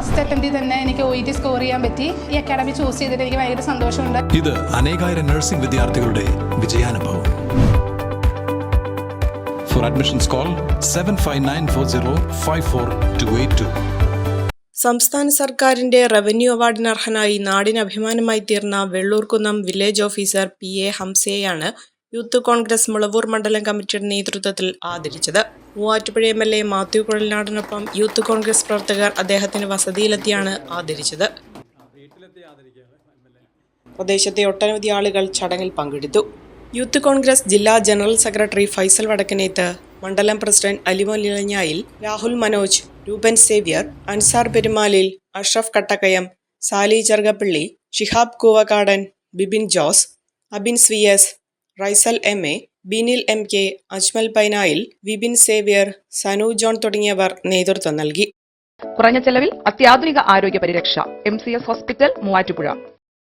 First അറ്റംപ്റ്റിൽ തന്നെ എനിക്ക് O E T score ചെയ്യാൻ പറ്റി. ഈ അക്കാഡമി ചൂസ് ചെയ്തിട്ട് എനിക്ക് ഭയങ്കര സന്തോഷമുണ്ട്. ഇത് അനേകായിരം നഴ്സിംഗ് വിദ്യാർത്ഥികളുടെ വിജയാനുഭവം. For admissions call seven five nine four zero five four two eight two സംസ്ഥാന സർക്കാരിന്റെ റവന്യൂ അവാർഡിന് അർഹനായി നാടിന് അഭിമാനമായി തീർന്ന Vellurkunnam village officer P A ഹംസയെയാണ് youth Congress Mulavoor മണ്ഡലം കമ്മിറ്റിയുടെ നേതൃത്വത്തിൽ ആദരിച്ചത്. Muvattupuzha M L A Mathew കുഴലിനാടിനൊപ്പം youth Congress പ്രവർത്തകർ അദ്ദേഹത്തിന് വസതിയിലെത്തിയാണ് ആദരിച്ചത്. പ്രദേശത്തെ ഒട്ടനവധി ആളുകൾ ചടങ്ങിൽ പങ്കെടുത്തു. യൂത്ത് കോൺഗ്രസ് ജില്ലാ ജനറൽ സെക്രട്ടറി ഫൈസൽ വടക്കനേത്ത് മണ്ഡലം president Alimon Elanjayil Rahul Manoj Rupan Xavier Ansar Perumalil Ashraf Kattakayam Sali Cherukappally Shihab Koovakkadan Bibin Jose Abin Swiyas Raisal M. A. Binil M. K. Ajmal Painayil Vipin Xavier Sanu John തുടങ്ങിയവർ നേതൃത്വം നൽകി. കുറഞ്ഞ ചെലവിൽ അത്യാധുനിക ആരോഗ്യ പരിരക്ഷ M. C. S. Hospital Muvattupuzha.